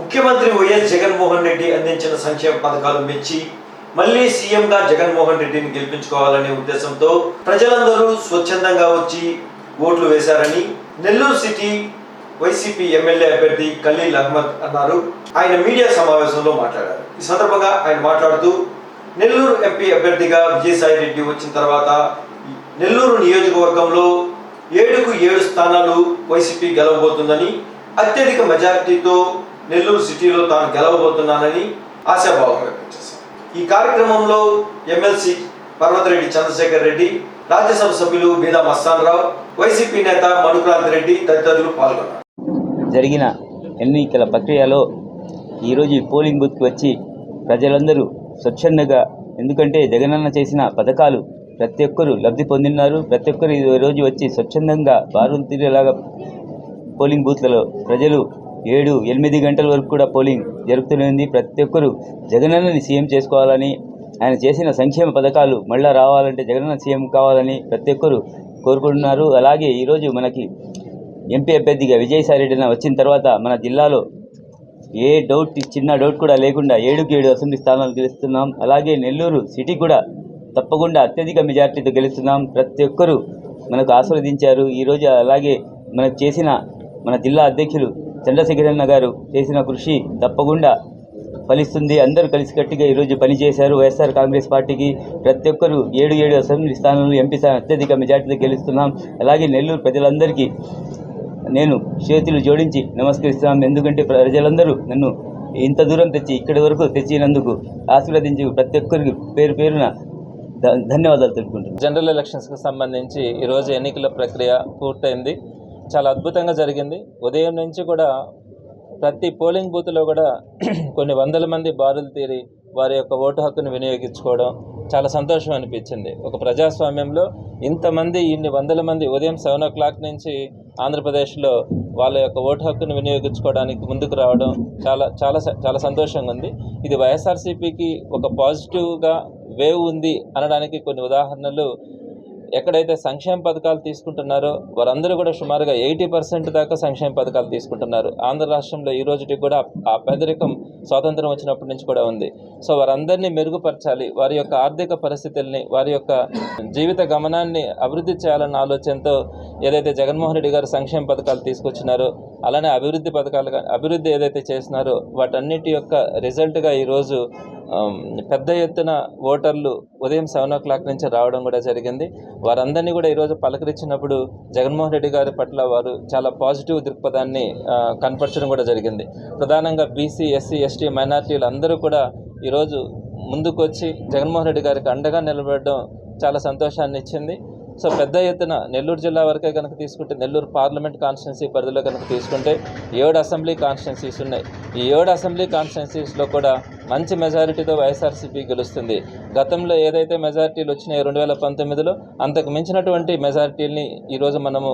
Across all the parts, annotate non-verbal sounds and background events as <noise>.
ముఖ్యమంత్రి వైఎస్ జగన్మోహన్ రెడ్డి అందించిన సంక్షేమ పథకాలు మెచ్చి మళ్ళీ సీఎంగా జగన్మోహన్ రెడ్డిని గెలిపించుకోవాలనే ఉద్దేశంతో ప్రజలందరూ స్వచ్ఛందంగా వచ్చి ఓట్లు వేశారని నెల్లూరు సిటీ వైసీపీ ఎమ్మెల్యే అభ్యర్థి ఖలీల్ అహ్మద్ అన్నారు. ఆయన మీడియా సమావేశంలో మాట్లాడారు. ఈ సందర్భంగా ఆయన మాట్లాడుతూ నెల్లూరు ఎంపీ అభ్యర్థిగా విజయసాయి రెడ్డి వచ్చిన తర్వాత నెల్లూరు నియోజకవర్గంలో ఏడుకు ఏడు స్థానాలు వైసీపీ గెలవబోతుందని అత్యధిక మెజారిటీతో నెల్లూరు సిటీలో తాను గెలవబోతున్నానని ఆశాభావం వ్యక్తం ఈ కార్యక్రమంలో ఎమ్మెల్సీ పర్వతరెడ్డి చంద్రశేఖర్ రెడ్డి రాజ్యసభ సభ్యులు బీదా మస్తాన్ రావు వైసీపీ నేత మనుక్రాంత్ రెడ్డి తదితరులు పాల్గొన్నారు. జరిగిన ఎన్నికల ప్రక్రియలో ఈరోజు పోలింగ్ బూత్కి వచ్చి ప్రజలందరూ స్వచ్ఛందంగా ఎందుకంటే జగనన్న చేసిన పథకాలు ప్రతి ఒక్కరూ లబ్ధి పొందినారు. ప్రతి ఒక్కరు ఈరోజు రోజు వచ్చి స్వచ్ఛందంగా బారులు తిరిగేలాగా పోలింగ్ బూత్లలో ప్రజలు ఏడు ఎనిమిది గంటల వరకు కూడా పోలింగ్ జరుగుతూనే ప్రతి ఒక్కరూ జగనన్నని సీఎం చేసుకోవాలని ఆయన చేసిన సంక్షేమ పథకాలు మళ్ళా రావాలంటే జగనన్న సీఎం కావాలని ప్రతి ఒక్కరూ కోరుకుంటున్నారు. అలాగే ఈరోజు మనకి ఎంపీ అభ్యర్థిగా విజయసాయిరెడ్డి వచ్చిన తర్వాత మన జిల్లాలో ఏ డౌట్ చిన్న డౌట్ కూడా లేకుండా ఏడుకి ఏడు అసెంబ్లీ స్థానాలు గెలుస్తున్నాం. అలాగే నెల్లూరు సిటీ కూడా తప్పకుండా అత్యధిక మెజార్టీతో గెలుస్తున్నాం. ప్రతి ఒక్కరూ మనకు ఆశీర్వదించారు. ఈరోజు అలాగే మనకు చేసిన మన జిల్లా అధ్యక్షులు చంద్రశేఖరన్న గారు చేసిన కృషి తప్పకుండా ఫలిస్తుంది. అందరూ కలిసికట్టుగా ఈరోజు పనిచేశారు. వైఎస్ఆర్ కాంగ్రెస్ పార్టీకి ప్రతి ఒక్కరూ ఏడు ఏడు అసెంబ్లీ స్థానాలను ఎంపీ స్థానం అత్యధిక మెజార్టీతో గెలుస్తున్నాం. అలాగే నెల్లూరు ప్రజలందరికీ నేను చేతులు జోడించి నమస్కరిస్తున్నాను ఎందుకంటే ప్రజలందరూ నన్ను ఇంత దూరం తెచ్చి ఇక్కడి వరకు తెచ్చినందుకు ఆశీర్వదించి ప్రతి ఒక్కరికి పేరు పేరున ధన్యవాదాలు తెలుపుకుంటున్నాను. జనరల్ ఎలక్షన్స్కి సంబంధించి ఈరోజు ఎన్నికల ప్రక్రియ పూర్తయింది. చాలా అద్భుతంగా జరిగింది. ఉదయం నుంచి కూడా ప్రతి పోలింగ్ బూత్లో కూడా <clears throat> కొన్ని వందల మంది బారులు తీరి వారి యొక్క ఓటు హక్కును వినియోగించుకోవడం చాలా సంతోషం అనిపించింది. ఒక ప్రజాస్వామ్యంలో ఇంతమంది ఇన్ని వందల మంది ఉదయం సెవెన్ ఓ క్లాక్ నుంచి ఆంధ్రప్రదేశ్లో వాళ్ళ యొక్క ఓటు హక్కును వినియోగించుకోవడానికి ముందుకు రావడం చాలా చాలా స- చాలా సంతోషంగా ఉంది. ఇది వైఎస్ఆర్సీపీకి ఒక పాజిటివ్గా వేవ్ ఉంది అనడానికి కొన్ని ఉదాహరణలు ఎక్కడైతే సంక్షేమ పథకాలు తీసుకుంటున్నారో వారందరూ కూడా సుమారుగా ఎయిటీ పర్సెంట్ దాకా సంక్షేమ పథకాలు తీసుకుంటున్నారు. ఆంధ్ర రాష్ట్రంలో ఈ రోజుకి కూడా ఆ పేదరికం స్వాతంత్రం వచ్చినప్పటి నుంచి కూడా ఉంది. సో వారందరినీ మెరుగుపరచాలి. వారి యొక్క ఆర్థిక పరిస్థితుల్ని వారి యొక్క జీవిత గమనాన్ని అభివృద్ధి చేయాలన్న ఆలోచనతో ఏదైతే జగన్మోహన్ రెడ్డి గారు సంక్షేమ పథకాలు తీసుకొచ్చినారో అలానే అభివృద్ధి పథకాలు అభివృద్ధి ఏదైతే చేసినారో వాటన్నిటి యొక్క రిజల్ట్గా ఈరోజు పెద్ద ఎత్తున ఓటర్లు ఉదయం సెవెన్ ఓ క్లాక్ నుంచి రావడం కూడా జరిగింది. వారందరినీ కూడా ఈరోజు పలకరించినప్పుడు జగన్మోహన్ రెడ్డి గారి పట్ల వారు చాలా పాజిటివ్ దృక్పథాన్ని కనపరచడం కూడా జరిగింది. ప్రధానంగా బీసీ ఎస్సీ ఎస్టీ మైనార్టీలు అందరూ కూడా ఈరోజు ముందుకొచ్చి జగన్మోహన్ రెడ్డి గారికి అండగా నిలబడడం చాలా సంతోషాన్ని ఇచ్చింది సో పెద్ద ఎత్తున నెల్లూరు జిల్లా వరకే కనుక తీసుకుంటే నెల్లూరు పార్లమెంట్ కాన్స్టిట్యున్సీ పరిధిలో కనుక తీసుకుంటే ఏడు అసెంబ్లీ కాన్స్టిట్యున్సీస్ ఉన్నాయి. ఈ ఏడు అసెంబ్లీ కాన్స్టిట్యున్సీస్లో కూడా మంచి మెజారిటీతో వైఎస్ఆర్సీపీ గెలుస్తుంది. గతంలో ఏదైతే మెజారిటీలు వచ్చినాయో రెండు వేల పంతొమ్మిదిలో అంతకు మించినటువంటి మెజారిటీల్ని ఈరోజు మనము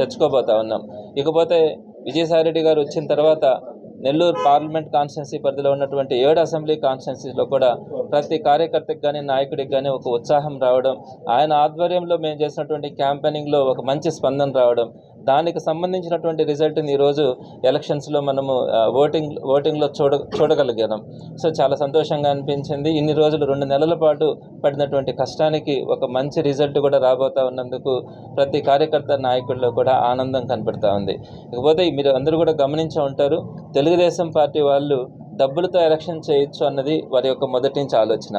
తెచ్చుకోబోతా ఉన్నాం. ఇకపోతే విజయసాయిరెడ్డి గారు వచ్చిన తర్వాత నెల్లూరు పార్లమెంట్ కాన్స్టిట్యున్సీ పరిధిలో ఉన్నటువంటి ఏడు అసెంబ్లీ కాన్స్టిట్యున్సీలో కూడా ప్రతి కార్యకర్తకి కానీ నాయకుడికి కానీ ఒక ఉత్సాహం రావడం ఆయన ఆధ్వర్యంలో మేము చేసినటువంటి క్యాంపెయినింగ్లో ఒక మంచి స్పందన రావడం దానికి సంబంధించినటువంటి రిజల్ట్ని ఈరోజు ఎలక్షన్స్లో మనము ఓటింగ్ ఓటింగ్లో చూడ చూడగలిగాం. సో చాలా సంతోషంగా అనిపించింది. ఇన్ని రోజులు రెండు నెలల పాటు పడినటువంటి కష్టానికి ఒక మంచి రిజల్ట్ కూడా రాబోతా ఉన్నందుకు ప్రతి కార్యకర్త నాయకుల్లో కూడా ఆనందం కనపడతా ఉంది. ఇకపోతే మీరు అందరూ కూడా గమనించి ఉంటారు తెలుగుదేశం పార్టీ వాళ్ళు డబ్బులతో ఎలక్షన్ చేయొచ్చు అన్నది వారి యొక్క మొదటి నుంచి ఆలోచన.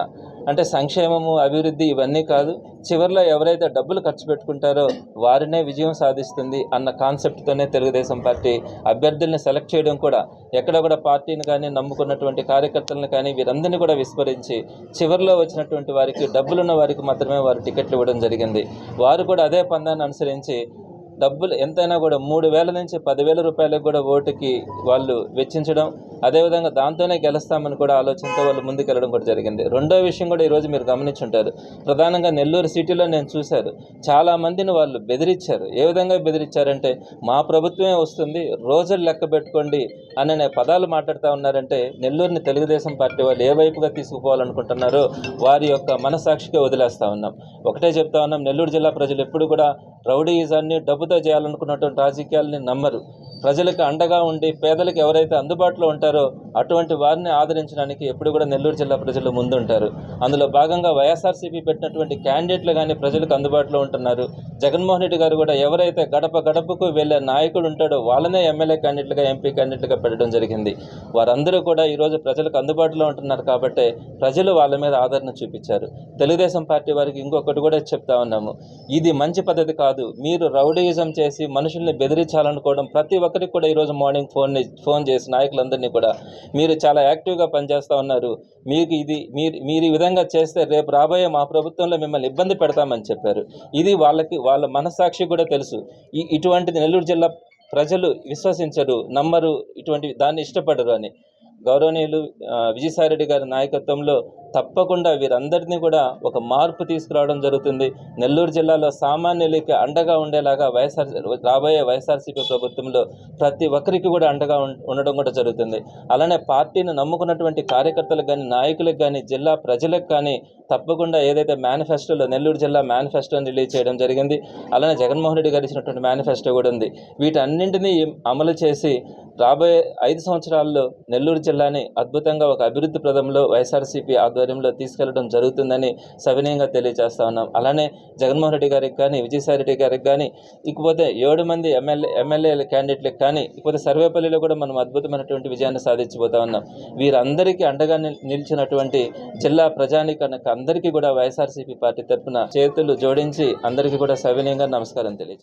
అంటే సంక్షేమము అభివృద్ధి ఇవన్నీ కాదు చివరిలో ఎవరైతే డబ్బులు ఖర్చు పెట్టుకుంటారో వారినే విజయం సాధిస్తుంది అన్న కాన్సెప్ట్తోనే తెలుగుదేశం పార్టీ అభ్యర్థుల్ని సెలెక్ట్ చేయడం కూడా ఎక్కడ కూడా పార్టీని కానీ నమ్ముకున్నటువంటి కార్యకర్తలను కానీ వీరందరినీ కూడా విస్మరించి చివరిలో వచ్చినటువంటి వారికి డబ్బులున్న వారికి మాత్రమే వారు టికెట్లు ఇవ్వడం జరిగింది. వారు కూడా అదే పందాన్ని అనుసరించి డబ్బులు ఎంతైనా కూడా మూడు వేల నుంచి పదివేల రూపాయలకు కూడా ఓటుకి వాళ్ళు వెచ్చించడం అదేవిధంగా దాంతోనే గెలుస్తామని కూడా ఆలోచనతో వాళ్ళు ముందుకెళ్ళడం కూడా జరిగింది. రెండో విషయం కూడా ఈరోజు మీరు గమనించుంటారు. ప్రధానంగా నెల్లూరు సిటీలో నేను చూశారు చాలా మందిని వాళ్ళు బెదిరించారు. ఏ విధంగా బెదిరించారంటే మా ప్రభుత్వమే వస్తుంది రోజులు లెక్క పెట్టుకోండి అనే పదాలు మాట్లాడుతూ ఉన్నారంటే నెల్లూరుని తెలుగుదేశం పార్టీ వాళ్ళు ఏ వైపుగా తీసుకుపోవాలనుకుంటున్నారో వారి యొక్క మనసాక్షిగా వదిలేస్తూ ఉన్నాం. ఒకటే చెప్తా ఉన్నాం నెల్లూరు జిల్లా ప్రజలు ఎప్పుడు కూడా రౌడీయిజాన్ని డబ్బు డబ్బుతో చేయాలనుకున్నటువంటి రాజకీయాలని నమ్మరు. ప్రజలకు అండగా ఉండి పేదలకు ఎవరైతే అందుబాటులో ఉంటారో అటువంటి వారిని ఆదరించడానికి ఎప్పుడు కూడా నెల్లూరు జిల్లా ప్రజలు ముందుంటారు. అందులో భాగంగా వైఎస్ఆర్సీపీ పెట్టినటువంటి క్యాండిడేట్లు కానీ ప్రజలకు అందుబాటులో ఉంటున్నారు. జగన్మోహన్ రెడ్డి గారు కూడా ఎవరైతే గడప గడపకు వెళ్ళే నాయకుడు ఉంటాడో వాళ్ళనే ఎమ్మెల్యే క్యాండిడేట్లుగా ఎంపీ క్యాండిడేట్లుగా పెట్టడం జరిగింది. వారందరూ కూడా ఈరోజు ప్రజలకు అందుబాటులో ఉంటున్నారు కాబట్టి ప్రజలు వాళ్ళ మీద ఆదరణ చూపించారు. తెలుగుదేశం పార్టీ వారికి ఇంకొకటి కూడా చెప్తా ఉన్నాము. ఇది మంచి పద్ధతి కాదు. మీరు రౌడీయిజం చేసి మనుషుల్ని బెదిరించాలనుకోవడం ప్రతి ఒక్కరికి కూడా ఈరోజు మార్నింగ్ ఫోన్ ఫోన్ చేసి నాయకులందరినీ కూడా మీరు చాలా యాక్టివ్గా పనిచేస్తూ ఉన్నారు. మీకు ఇది మీరు మీరు ఈ విధంగా చేస్తే రేపు రాబోయే మా ప్రభుత్వంలో మిమ్మల్ని ఇబ్బంది పెడతామని చెప్పారు. ఇది వాళ్ళకి వాళ్ళ మనస్సాక్షి కూడా తెలుసు. ఈ ఇటువంటిది నెల్లూరు జిల్లా ప్రజలు విశ్వసించరు నమ్మరు ఇటువంటి దాన్ని ఇష్టపడరు అని. గౌరవనీయులు విజయసాయిరెడ్డి గారి నాయకత్వంలో తప్పకుండా వీరందరినీ కూడా ఒక మార్పు తీసుకురావడం జరుగుతుంది. నెల్లూరు జిల్లాలో సామాన్యులకి అండగా ఉండేలాగా వైఎస్ఆర్ రాబోయే వైఎస్ఆర్సీపీ ప్రభుత్వంలో ప్రతి ఒక్కరికి కూడా అండగా ఉండడం కూడా జరుగుతుంది. అలానే పార్టీని నమ్ముకున్నటువంటి కార్యకర్తలకు కానీ నాయకులకు కానీ జిల్లా ప్రజలకు కానీ తప్పకుండా ఏదైతే మేనిఫెస్టోలో నెల్లూరు జిల్లా మేనిఫెస్టోని రిలీజ్ చేయడం జరిగింది అలానే జగన్మోహన్ రెడ్డి గారు ఇచ్చినటువంటి మేనిఫెస్టో కూడా ఉంది. వీటన్నింటినీ అమలు చేసి రాబోయే ఐదు సంవత్సరాల్లో నెల్లూరు జిల్లాని అద్భుతంగా ఒక అభివృద్ధి ప్రదంలో వైఎస్ఆర్సీపీ ఆధ్వర్యంలో తీసుకెళ్ళడం జరుగుతుందని సవినయంగా తెలియజేస్తా ఉన్నాం. అలానే జగన్మోహన్ రెడ్డి గారికి కానీ విజయసాయి రెడ్డి గారికి కానీ ఇకపోతే ఏడు మంది ఎమ్మెల్యే ఎమ్మెల్యేల క్యాండిడేట్లకు కానీ ఇకపోతే సర్వేపల్లిలో కూడా మనం అద్భుతమైనటువంటి విజయాన్ని సాధించబోతా ఉన్నాం. వీరందరికీ అండగా నిల్- నిలిచినటువంటి జిల్లా ప్రజానికనకు అందరికీ కూడా వైఎస్ఆర్సీపీ పార్టీ తరఫున చేతులు జోడించి అందరికీ కూడా సవినయంగా నమస్కారం తెలియజేస్తాం